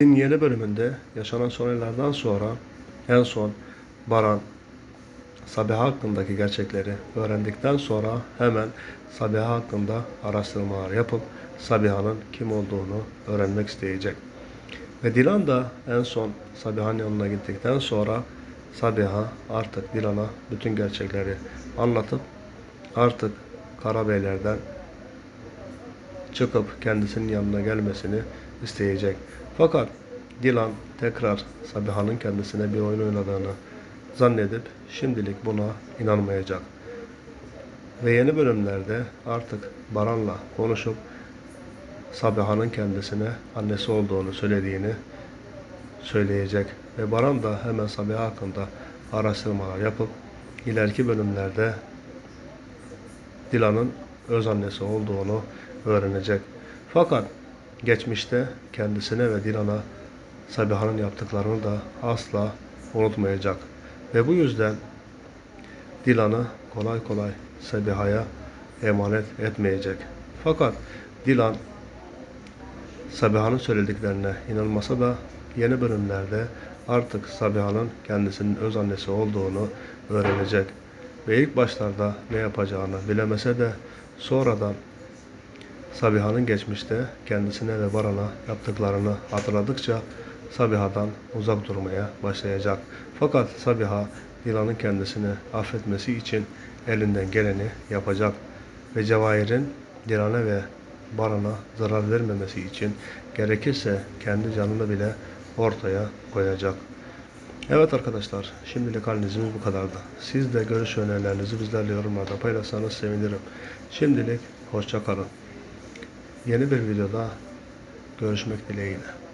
Yeni bölümünde yaşanan olaylardan sonra en son Baran Sabiha hakkındaki gerçekleri öğrendikten sonra hemen Sabiha hakkında araştırmalar yapıp Sabiha'nın kim olduğunu öğrenmek isteyecek. Ve Dilan da en son Sabiha'nın yanına gittikten sonra Sabiha artık Dilan'a bütün gerçekleri anlatıp artık Karabeyler'den çıkıp kendisinin yanına gelmesini isteyecek. Fakat Dilan tekrar Sabiha'nın kendisine bir oyun oynadığını zannedip şimdilik buna inanmayacak. Ve yeni bölümlerde artık Baran'la konuşup Sabiha'nın kendisine annesi olduğunu söylediğini söyleyecek. Ve Baran da hemen Sabiha hakkında araştırmalar yapıp ileriki bölümlerde Dilan'ın öz annesi olduğunu öğrenecek. Fakat geçmişte kendisine ve Dilan'a Sabiha'nın yaptıklarını da asla unutmayacak. Ve bu yüzden Dilan'ı kolay kolay Sabiha'ya emanet etmeyecek. Fakat Dilan Sabiha'nın söylediklerine inanmasa da yeni bölümlerde artık Sabiha'nın kendisinin öz annesi olduğunu öğrenecek. Ve ilk başlarda ne yapacağını bilemese de sonradan Sabiha'nın geçmişte kendisine ve Baran'a yaptıklarını hatırladıkça Sabiha'dan uzak durmaya başlayacak. Fakat Sabiha Dilan'ın kendisini affetmesi için elinden geleni yapacak. Ve Cevahir'in Dilan'a ve Baran'a zarar vermemesi için gerekirse kendi canını bile ortaya koyacak. Evet arkadaşlar, şimdilik analizimiz bu kadardı. Siz de görüş önerilerinizi bizlerle yorumlarda paylaşsanız sevinirim. Şimdilik hoşça kalın. Yeni bir videoda görüşmek dileğiyle.